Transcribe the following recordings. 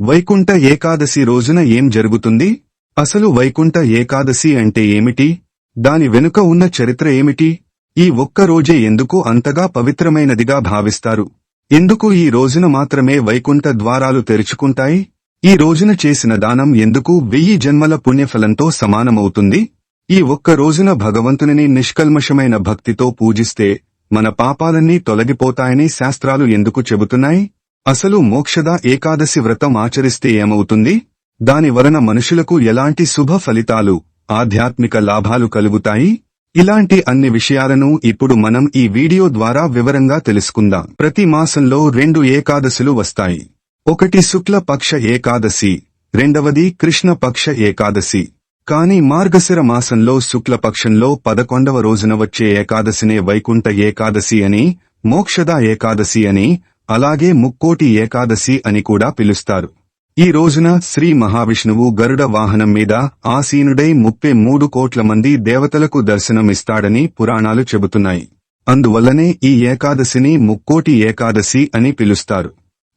వైకుంఠ ఏకాదశి రోజున ఏం జరుగుతుంది? అసలు వైకుంఠ ఏకాదశి అంటే ఏమిటి? దాని వెనుక ఉన్న చరిత్ర ఏమిటి? ఈ ఒక్క రోజే ఎందుకు అంతగా పవిత్రమైనదిగా భావిస్తారు? ఎందుకు ఈ రోజున మాత్రమే వైకుంఠ ద్వారాలు తెరుచుకుంటాయి? ఈ రోజున చేసిన దానం ఎందుకు వెయ్యి జన్మల పుణ్యఫలంతో సమానమవుతుంది? ఈ ఒక్క రోజున భగవంతునిని నిష్కల్మషమైన భక్తితో పూజిస్తే మన పాపాలన్నీ తొలగిపోతాయని శాస్త్రాలు ఎందుకు చెబుతున్నాయి? అసలు మోక్షద ఏకాదశి వ్రతం ఆచరిస్తే ఏమవుతుంది? దాని వలన మనుషులకు ఎలాంటి శుభ ఫలితాలు ఆధ్యాత్మిక లాభాలు కలుగుతాయి? ఇలాంటి అన్ని విషయాలను ఇప్పుడు మనం ఈ వీడియో ద్వారా వివరంగా తెలుసుకుందాం. ప్రతి మాసంలో రెండు ఏకాదశులు వస్తాయి. ఒకటి శుక్ల పక్ష ఏకాదశి రెండవది కృష్ణ పక్ష ఏకాదశి. కాని మార్గశిర మాసంలో శుక్లపక్షంలో పదకొండవ రోజున వచ్చే ఏకాదశినే వైకుంఠ ఏకాదశి అని మోక్షద ఏకాదశి అని అలాగే ముక్కోటి ఏకాదశి అని కూడా పిలుస్తారు. ఈ రోజున శ్రీ మహావిష్ణువు గరుడ వాహనం మీద ఆసీనుడై ముప్పై మూడు కోట్ల మంది దేవతలకు దర్శనమిస్తాడని పురాణాలు చెబుతున్నాయి. అందువల్లనే ఈ ఏకాదశిని ముక్కోటి ఏకాదశి అని పిలుస్తారు.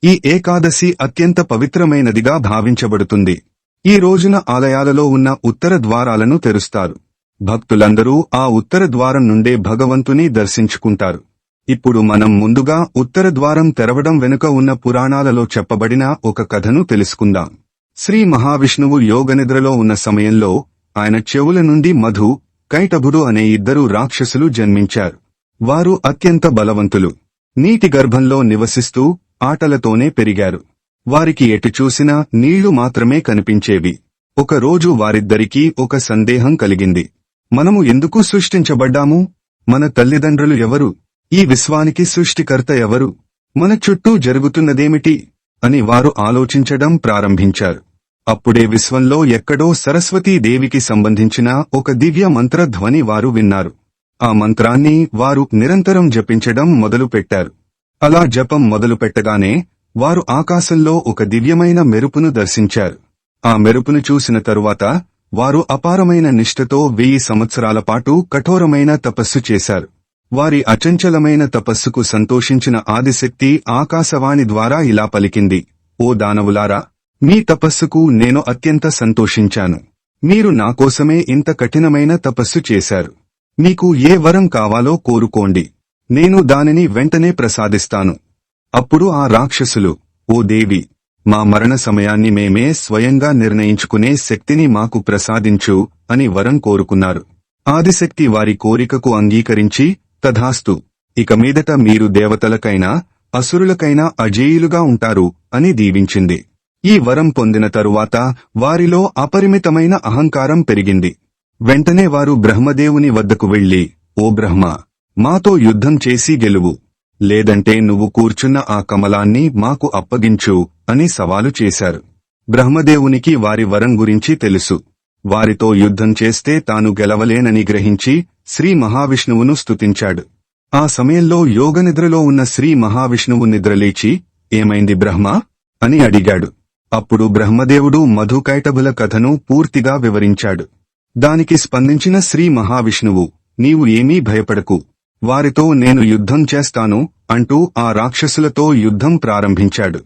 ఈ ఏకాదశి అత్యంత పవిత్రమైనదిగా భావించబడుతుంది. ఈ రోజున ఆలయాలలో ఉన్న ఉత్తర ద్వారాలను తెరుస్తారు. భక్తులందరూ ఆ ఉత్తర ద్వారం నుండే భగవంతుని దర్శించుకుంటారు. ఇప్పుడు మనం ముందుగా ఉత్తర ద్వారం తెరవడం వెనుక ఉన్న పురాణాలలో చెప్పబడిన ఒక కథను తెలుసుకుందాం. శ్రీ మహావిష్ణువు యోగనిద్రలో ఉన్న సమయంలో ఆయన చెవుల నుండి మధు కైటభుడు అనే ఇద్దరు రాక్షసులు జన్మించారు. వారు అత్యంత బలవంతులు. నీటి గర్భంలో నివసిస్తూ ఆటలతోనే పెరిగారు. వారికి ఎటు చూసినా నీళ్ళు మాత్రమే కనిపించేవి. ఒక రోజు వారిద్దరికీ ఒక సందేహం కలిగింది. మనము ఎందుకు సృష్టించబడ్డాము? మన తల్లిదండ్రులు ఎవరు? ఈ విశ్వానికి సృష్టికర్త ఎవరు? మన చుట్టూ జరుగుతున్నదేమిటి? అని వారు ఆలోచించడం ప్రారంభించారు. అప్పుడే విశ్వంలో ఎక్కడో సరస్వతీదేవికి సంబంధించిన ఒక దివ్య మంత్రధ్వని వారు విన్నారు. ఆ మంత్రాన్ని వారు నిరంతరం జపించడం మొదలుపెట్టారు. అలా జపం మొదలుపెట్టగానే వారు ఆకాశంలో ఒక దివ్యమైన మెరుపును దర్శించారు. ఆ మెరుపును చూసిన తరువాత వారు అపారమైన నిష్ఠతో వెయ్యి సంవత్సరాల పాటు కఠోరమైన తపస్సు చేశారు. వారి అచంచలమైన తపస్సుకు సంతోషించిన ఆదిశక్తి ఆకాశవాణి ద్వారా ఇలా పలికింది ఓ దానవులారా మీ తపస్సుకు నేను అత్యంత సంతోషించాను. మీరు నా కోసమే ఇంత కఠినమైన తపస్సు చేశారు. మీకు ఏ వరం కావాలో కోరుకోండి. నేను దానిని వెంటనే ప్రసాదిస్తాను. అప్పుడు ఆ రాక్షసులు ఓ దేవి మా మరణ సమయాన్ని మేమే స్వయంగా నిర్ణయించుకునే శక్తిని మాకు ప్రసాదించు అని వరం కోరుకున్నారు. ఆదిశక్తి వారి కోరికకు అంగీకరించి తథాస్తు ఇక మీదట మీరు దేవతలకైనా అసురులకైనా అజేయులుగా ఉంటారు అని దీవించింది. ఈ వరం పొందిన తరువాత వారిలో అపరిమితమైన అహంకారం పెరిగింది. వెంటనే వారు బ్రహ్మదేవుని వద్దకు వెళ్ళి ఓ బ్రహ్మ మాతో యుద్ధం చేసి గెలువు. లేదంటే నువ్వు కూర్చున్న ఆ కమలాన్ని మాకు అప్పగించు అని సవాలు చేశారు. బ్రహ్మదేవునికి వారి వరం గురించి తెలుసు. వారితో యుద్ధం చేస్తే తాను గెలవలేనని గ్రహించి శ్రీ మహావిష్ణువును స్తుతించాడు. ఆ సమయంలో యోగనిద్రలో ఉన్న శ్రీ మహావిష్ణువు నిద్రలేచి ఏమైంది బ్రహ్మ అని అడిగాడు. అప్పుడు బ్రహ్మదేవుడు మధుకైటభుల కథను పూర్తిగా వివరించాడు. దానికి స్పందించిన శ్రీ మహావిష్ణువు నీవు ఏమీ భయపడకు. వారితో నేను యుద్ధం చేస్తాను అంటూ ఆ రాక్షసులతో యుద్ధం ప్రారంభించాడు.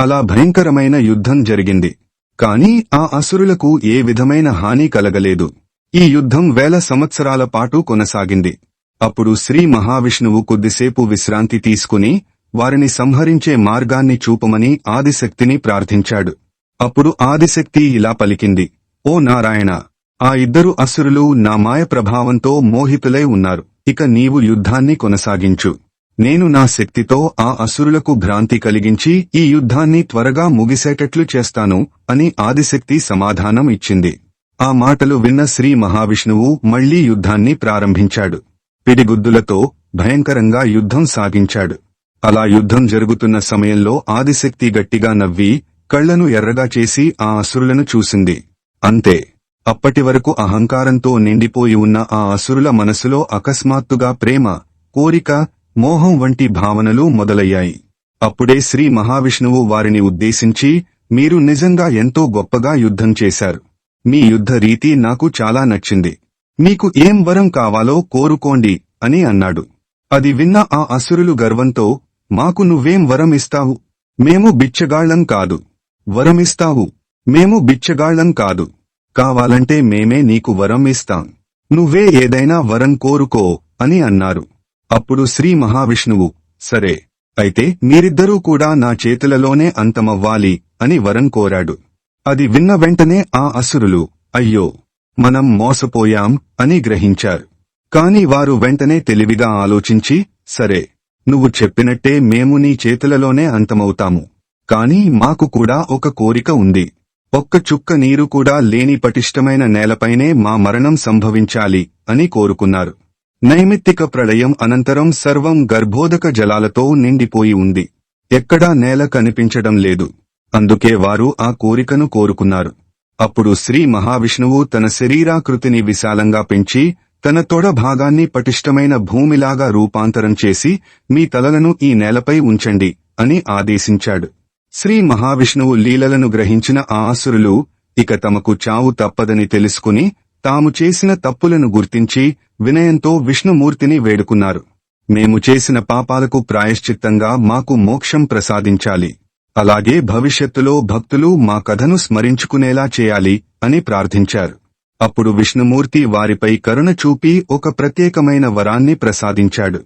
అలా భయంకరమైన యుద్ధం జరిగింది. కాని ఆ అసురులకు ఏ విధమైన హాని కలగలేదు. ఈ యుద్ధం వేల సంవత్సరాల పాటు కొనసాగింది. అప్పుడు శ్రీ మహావిష్ణువు కొద్దిసేపు విశ్రాంతి తీసుకుని వారిని సంహరించే మార్గాన్ని చూపమని ఆదిశక్తిని ప్రార్థించాడు. అప్పుడు ఆదిశక్తి ఇలా పలికింది ఓ నారాయణ ఆ ఇద్దరు అసురులు నా మాయ ప్రభావంతో మోహితులై ఉన్నారు. ఇక నీవు యుద్ధాన్ని కొనసాగించు. నేను నా శక్తితో ఆ అసురులకు భ్రాంతి కలిగించి ఈ యుద్ధాన్ని త్వరగా ముగిసేటట్లు చేస్తాను అని ఆదిశక్తి సమాధానం ఇచ్చింది. ఆ మాటలు విన్న శ్రీ మహావిష్ణువు మళ్ళీ యుద్ధాన్ని ప్రారంభించాడు. పిడిగుద్దులతో భయంకరంగా యుద్ధం సాగించాడు. అలా యుద్ధం జరుగుతున్న సమయంలో ఆదిశక్తి గట్టిగా నవ్వి కళ్ళను ఎర్రగా చేసి ఆ అసురులను చూసింది. అంతే. అప్పటి వరకు అహంకారంతో నిండిపోయి ఉన్న ఆ అసురుల మనసులో అకస్మాత్తుగా ప్రేమ కోరిక మోహం వంటి భావనలు మొదలయ్యాయి. అప్పుడే శ్రీ మహావిష్ణువు వారిని ఉద్దేశించి మీరు నిజంగా ఎంతో గొప్పగా యుద్ధం చేశారు. మీ యుద్ధ రీతి నాకు చాలా నచ్చింది. మీకు ఏం వరం కావాలో కోరుకోండి అని అన్నాడు. అది విన్న ఆ అసురులు గర్వంతో మాకు నువ్వేం వరం ఇస్తావు? మేము బిచ్చగాళ్ళం కాదు. వరమిస్తావు మేము బిచ్చగాళ్ళం కాదు. కావాలంటే మేమే నీకు వరం ఇస్తాం. నువ్వే ఏదైనా వరం కోరుకో అని అన్నారు. అప్పుడు శ్రీ మహావిష్ణువు సరే. అయితే మీరిద్దరూ కూడా నా చేతులలోనే అంతమవ్వాలి అని వరం కోరాడు. అది విన్న వెంటనే ఆ అసురులు అయ్యో మనం మోసపోయాం అని గ్రహించారు. కాని వారు వెంటనే తెలివిగా ఆలోచించి సరే నువ్వు చెప్పినట్టే మేము నీ చేతులలోనే అంతమవుతాము. కాని మాకు కూడా ఒక కోరిక ఉంది. ఒక్క చుక్క నీరు కూడా లేని పటిష్టమైన నేలపైనే మా మరణం సంభవించాలి అని కోరుకున్నారు. నైమిత్తిక ప్రళయం అనంతరం సర్వం గర్భోదక జలాలతో నిండిపోయి ఉంది. ఎక్కడా నేల కనిపించడం లేదు. అందుకే వారు ఆ కోరికను కోరుకున్నారు. అప్పుడు శ్రీ మహావిష్ణువు తన శరీరాకృతిని విశాలంగా పెంచి తన తొడ భాగాన్ని పటిష్టమైన భూమిలాగా రూపాంతరం చేసి మీ తలలను ఈ నేలపై ఉంచండి అని ఆదేశించాడు. శ్రీ మహావిష్ణువు లీలలను గ్రహించిన ఆ అసురులు ఇక తమకు చావు తప్పదని తెలుసుకుని తాము చేసిన తప్పులను గుర్తించి వినయంతో విష్ణుమూర్తిని వేడుకున్నారు. మేము చేసిన పాపాలకు ప్రాయశ్చిత్తంగా మాకు మోక్షం ప్రసాదించాలి. అలాగే భవిష్యత్తులో భక్తులు మా కథను స్మరించుకునేలా చేయాలి అని ప్రార్థించారు. అప్పుడు విష్ణుమూర్తి వారిపై కరుణ చూపి ఒక ప్రత్యేకమైన వరాన్ని ప్రసాదించాడు.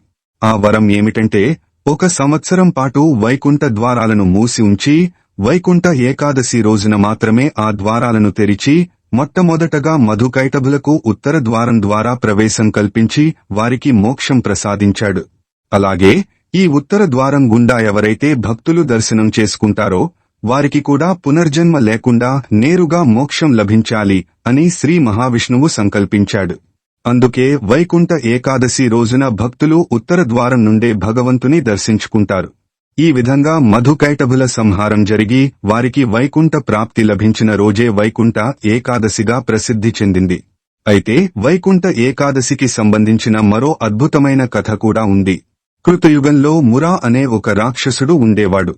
ఆ వరం ఏమిటంటే ఒక సంవత్సరం పాటు వైకుంఠ ద్వారాలను మూసి ఉంచి వైకుంఠ ఏకాదశి రోజున మాత్రమే ఆ ద్వారాలను తెరిచి మొట్టమొదటగా మధుకైటభులకు ఉత్తర ద్వారం ద్వారా ప్రవేశం కల్పించి వారికి మోక్షం ప్రసాదించాడు. అలాగే ఈ ఉత్తర ద్వారం గుండా ఎవరైతే భక్తులు దర్శనం చేసుకుంటారో వారికి కూడా పునర్జన్మ లేకుండా నేరుగా మోక్షం లభించాలి అని శ్రీ మహావిష్ణువు సంకల్పించాడు. అందుకే వైకుంఠ ఏకాదశి రోజున భక్తులు ఉత్తర ద్వారం నుండే భగవంతుని దర్శించుకుంటారు. ఈ విధంగా మధుకైటభుల సంహారం జరిగి వారికి వైకుంఠ ప్రాప్తి లభించిన రోజే వైకుంఠ ఏకాదశిగా ప్రసిద్ధి చెందింది. అయితే వైకుంఠ ఏకాదశికి సంబంధించిన మరో అద్భుతమైన కథ కూడా ఉంది. కృతయుగంలో మురా అనే ఒక రాక్షసుడు ఉండేవాడు.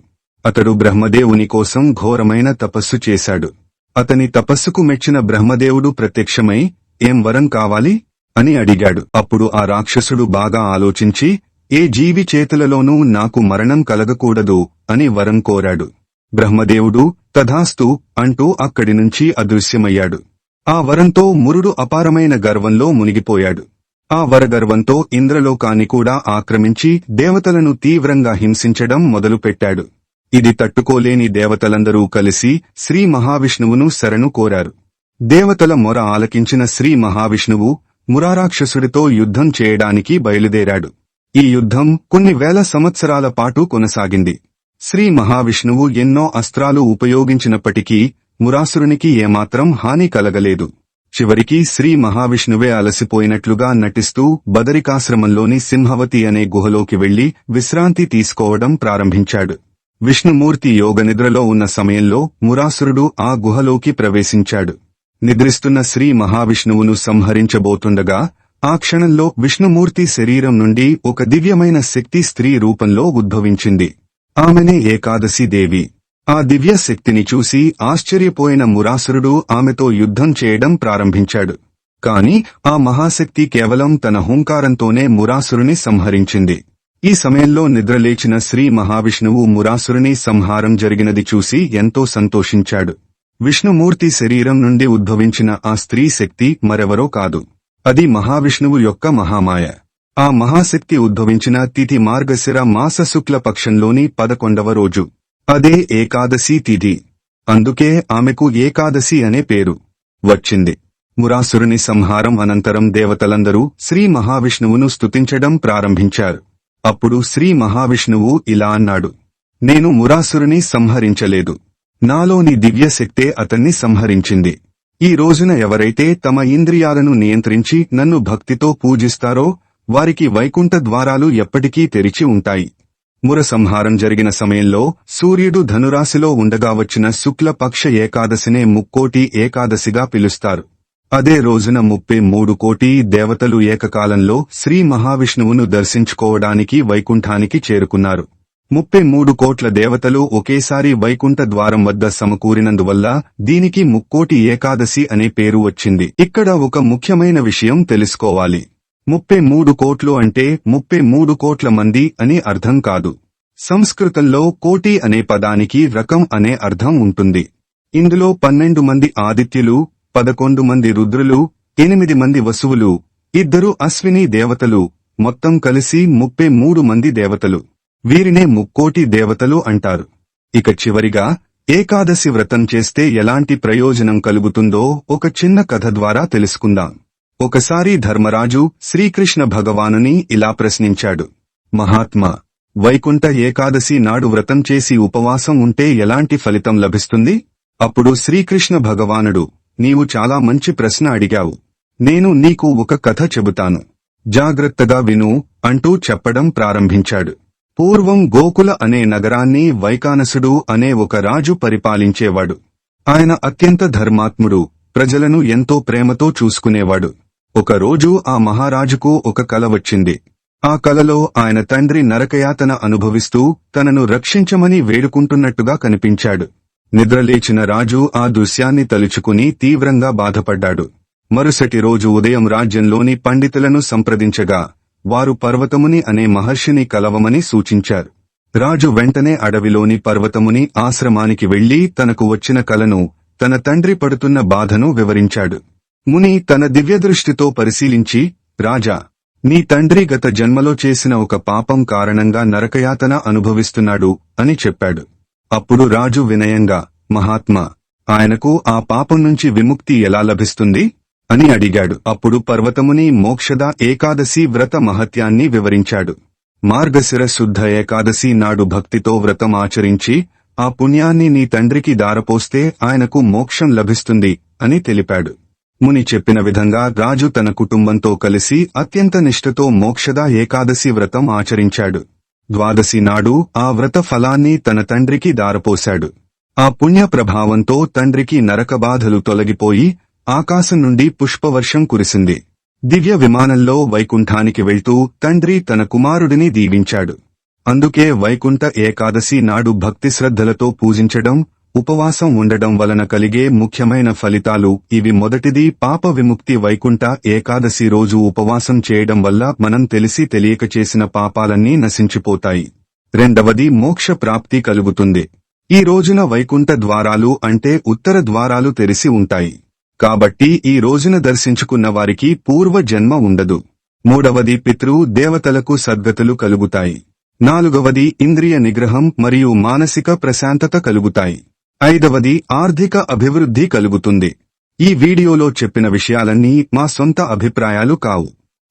అతడు బ్రహ్మదేవుని కోసం ఘోరమైన తపస్సు చేశాడు. అతని తపస్సుకు మెచ్చిన బ్రహ్మదేవుడు ప్రత్యక్షమై ఏం వరం కావాలి? అని అడిగాడు. అప్పుడు ఆ రాక్షసుడు బాగా ఆలోచించి ఏ జీవి చేతులలోనూ నాకు మరణం కలగకూడదు అని వరం కోరాడు. బ్రహ్మదేవుడు తథాస్తు అంటూ అక్కడి నుంచి అదృశ్యమయ్యాడు. ఆ వరంతో మురుడు అపారమైన గర్వంలో మునిగిపోయాడు. ఆ వరగర్వంతో ఇంద్రలోకాన్ని కూడా ఆక్రమించి దేవతలను తీవ్రంగా హింసించడం మొదలుపెట్టాడు. ఇది తట్టుకోలేని దేవతలందరూ కలిసి శ్రీ మహావిష్ణువును శరణు కోరారు. దేవతల మొర ఆలకించిన శ్రీ మహావిష్ణువు మురారాక్షసుడితో యుద్ధం చేయడానికి బయలుదేరాడు. ఈ యుద్ధం కొన్ని వేల సంవత్సరాల పాటు కొనసాగింది. శ్రీ మహావిష్ణువు ఎన్నో అస్త్రాలు ఉపయోగించినప్పటికీ మురాసురునికి ఏమాత్రం హాని కలగలేదు. చివరికి శ్రీ మహావిష్ణువే అలసిపోయినట్లుగా నటిస్తూ బదరికాశ్రమంలోని సింహవతి అనే గుహలోకి వెళ్ళి విశ్రాంతి తీసుకోవడం ప్రారంభించాడు. విష్ణుమూర్తి యోగనిద్రలో ఉన్న సమయంలో మురాసురుడు ఆ గుహలోకి ప్రవేశించాడు. నిద్రిస్తున్న శ్రీ మహావిష్ణువును సంహరించబోతుండగా ఆ క్షణంలో విష్ణుమూర్తి శరీరం నుండి ఒక దివ్యమైన శక్తి స్త్రీ రూపంలో ఉద్భవించింది. ఆమెనే ఏకాదశి దేవి. ఆ దివ్య శక్తిని చూసి ఆశ్చర్యపోయిన మురాసురుడు ఆమెతో యుద్ధం చేయడం ప్రారంభించాడు. కాని ఆ మహాశక్తి కేవలం తన హుంకారంతోనే మురాసురుని సంహరించింది. ఈ సమయంలో నిద్రలేచిన శ్రీ మహావిష్ణువు మురాసురుని సంహారం జరిగినది చూసి ఎంతో సంతోషించాడు. విష్ణుమూర్తి శరీరం నుండి ఉద్భవించిన ఆ స్త్రీ శక్తి మరెవరో కాదు. అది మహావిష్ణువు యొక్క మహామాయ. ఆ మహాశక్తి ఉద్భవించిన తిథి మార్గశిర మాస శుక్ల పక్షంలోని పదకొండవ రోజు. అదే ఏకాదశి తిథి. అందుకే ఆమెకు ఏకాదశి అనే పేరు వచ్చింది. మురాసురుని సంహారం అనంతరం దేవతలందరూ శ్రీ మహావిష్ణువును స్తుతించడం ప్రారంభించారు. అప్పుడు శ్రీ మహావిష్ణువు ఇలా అన్నాడు. నేను మురాసురుని సంహరించలేదు. నాలోని దివ్యశక్తే అతన్ని సంహరించింది. ఈ రోజున ఎవరైతే తమ ఇంద్రియాలను నియంత్రించి నన్ను భక్తితో పూజిస్తారో వారికి వైకుంఠ ద్వారాలు ఎప్పటికీ తెరిచి ఉంటాయి. ముర సంహారం జరిగిన సమయంలో సూర్యుడు ధనురాశిలో ఉండగా వచ్చిన శుక్ల పక్ష ఏకాదశినే ముక్కోటి ఏకాదశిగా పిలుస్తారు. అదే రోజున ముప్పై మూడు కోటి దేవతలు ఏకకాలంలో శ్రీ మహావిష్ణువును దర్శించుకోవడానికి వైకుంఠానికి చేరుకున్నారు. ముప్పై మూడు కోట్ల దేవతలు ఒకేసారి వైకుంఠ ద్వారం వద్ద సమకూరినందువల్ల దీనికి ముక్కోటి ఏకాదశి అనే పేరు వచ్చింది. ఇక్కడ ఒక ముఖ్యమైన విషయం తెలుసుకోవాలి. ముప్పై మూడు కోట్లు అంటే ముప్పై మూడు కోట్ల మంది అని అర్థం కాదు. సంస్కృతంలో కోటి అనే పదానికి రకం అనే అర్థం ఉంటుంది. ఇందులో పన్నెండు మంది ఆదిత్యులు పదకొండు మంది రుద్రులు ఎనిమిది మంది వసువులు ఇద్దరు అశ్విని దేవతలు మొత్తం కలిసి ముప్పై మూడు మంది దేవతలు. వీరినే ముక్కోటి దేవతలు అంటారు. ఇక చివరిగా ఏకాదశి వ్రతం చేస్తే ఎలాంటి ప్రయోజనం కలుగుతుందో ఒక చిన్న కథ ద్వారా తెలుసుకుందాం. ఒకసారి ధర్మరాజు శ్రీకృష్ణ భగవానుని ఇలా ప్రశ్నించాడు. మహాత్మా వైకుంఠ ఏకాదశి నాడు వ్రతం చేసి ఉపవాసం ఉంటే ఎలాంటి ఫలితం లభిస్తుంది? అప్పుడు శ్రీకృష్ణ భగవానుడు నీవు చాలా మంచి ప్రశ్న అడిగావు. నేను నీకు ఒక కథ చెబుతాను. జాగ్రత్తగా విను అంటూ చెప్పడం ప్రారంభించాడు. పూర్వం గోకుల అనే నగరాన్ని వైకానసుడు అనే ఒక రాజు పరిపాలించేవాడు. ఆయన అత్యంత ధర్మాత్ముడు ప్రజలను ఎంతో ప్రేమతో చూసుకునేవాడు. ఒకరోజు ఆ మహారాజుకు ఒక కల వచ్చింది. ఆ కలలో ఆయన తండ్రి నరకయాతన అనుభవిస్తూ తనను రక్షించమని వేడుకుంటున్నట్టుగా కనిపించాడు. నిద్రలేచిన రాజు ఆ దృశ్యాన్ని తలుచుకుని తీవ్రంగా బాధపడ్డాడు. మరుసటి రోజు ఉదయం రాజ్యంలోని పండితులను సంప్రదించగా వారు పర్వతముని అనే మహర్షిని కలవమని సూచించారు. రాజు వెంటనే అడవిలోని పర్వతముని ఆశ్రమానికి వెళ్ళి తనకు వచ్చిన కలను తన తండ్రి పడుతున్న బాధను వివరించాడు. ముని తన దివ్యదృష్టితో పరిశీలించి రాజా నీ తండ్రి గత జన్మలో చేసిన ఒక పాపం కారణంగా నరకయాతన అనుభవిస్తున్నాడు అని చెప్పాడు. అప్పుడు రాజు వినయంగా మహాత్మా ఆయనకు ఆ పాపం నుంచి విముక్తి ఎలా లభిస్తుంది? అని అడిగాడు. అప్పుడు పర్వతముని మోక్షద ఏకాదశి వ్రత మహత్యాన్ని వివరించాడు. మార్గశిర శుద్ధ ఏకాదశి నాడు భక్తితో వ్రతం ఆచరించి ఆ పుణ్యాన్ని నీ తండ్రికి దారపోస్తే ఆయనకు మోక్షం లభిస్తుంది అని తెలిపాడు. ముని చెప్పిన విధంగా రాజు తన కుటుంబంతో కలిసి అత్యంత నిష్ఠతో మోక్షద ఏకాదశి వ్రతం ఆచరించాడు. ద్వాదశి నాడు ఆ వ్రత ఫలాన్ని తన తండ్రికి దారపోశాడు. ఆ పుణ్య ప్రభావంతో తండ్రికి నరకబాధలు తొలగిపోయి ఆకాశం నుండి పుష్పవర్షం కురిసింది. దివ్య విమానంలో వైకుంఠానికి వెళ్తూ తండ్రి తన కుమారుడిని దీవించాడు. అందుకే వైకుంఠ ఏకాదశి నాడు భక్తిశ్రద్ధలతో పూజించడం ఉపవాసం ఉండడం వలన కలిగే ముఖ్యమైన ఫలితాలు ఇవి. మొదటిది పాప విముక్తి వైకుంఠ ఏకాదశి రోజు ఉపవాసం చేయడం వల్ల మనం తెలిసి తెలియక చేసిన పాపాలన్నీ నశించిపోతాయి. రెండవది మోక్ష ప్రాప్తి కలుగుతుంది. ఈ రోజున వైకుంఠ ద్వారాలు అంటే ఉత్తర ద్వారాలు తెరిసి ఉంటాయి. కాబట్టి ఈ రోజున దర్శించుకున్న వారికి పూర్వ జన్మ ఉండదు. మూడవది పితృ దేవతలకు సద్గతులు కలుగుతాయి. నాలుగవది ఇంద్రియ నిగ్రహం మరియు మానసిక ప్రశాంతత కలుగుతాయి. ఐదవది ఆర్థిక అభివృద్ధి కలుగుతుంది. ఈ వీడియోలో చెప్పిన విషయాలన్నీ మా సొంత అభిప్రాయాలు కావు.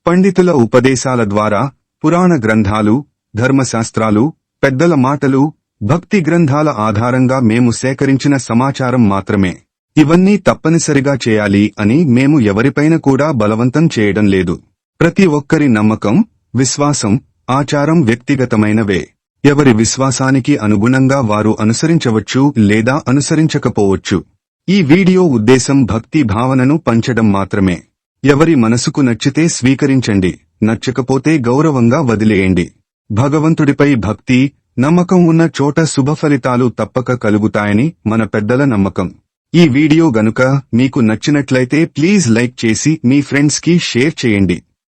పండితుల ఉపదేశాల ద్వారా పురాణ గ్రంథాలు ధర్మశాస్త్రాలు పెద్దల మాటలు భక్తి గ్రంథాల ఆధారంగా మేము సేకరించిన సమాచారం మాత్రమే. ఇవన్నీ తప్పనిసరిగా చేయాలి అని మేము ఎవరిపైన కూడా బలవంతం చేయడం లేదు. ప్రతి ఒక్కరి నమ్మకం విశ్వాసం ఆచారం వ్యక్తిగతమైనవే. ఎవరి విశ్వాసానికి అనుగుణంగా వారు అనుసరించవచ్చు లేదా అనుసరించకపోవచ్చు. ఈ వీడియో ఉద్దేశం భక్తి భావనను పంచడం మాత్రమే. ఎవరి మనసుకు నచ్చితే స్వీకరించండి నచ్చకపోతే గౌరవంగా వదిలేయండి. భగవంతుడిపై భక్తి నమ్మకం ఉన్న చోట శుభ ఫలితాలు తప్పక కలుగుతాయని మన పెద్దల నమ్మకం. ఈ వీడియో గనుక మీకు నచ్చినట్లయితే ప్లీజ్ లైక్ చేసి మీ ఫ్రెండ్స్కి షేర్ చేయండి.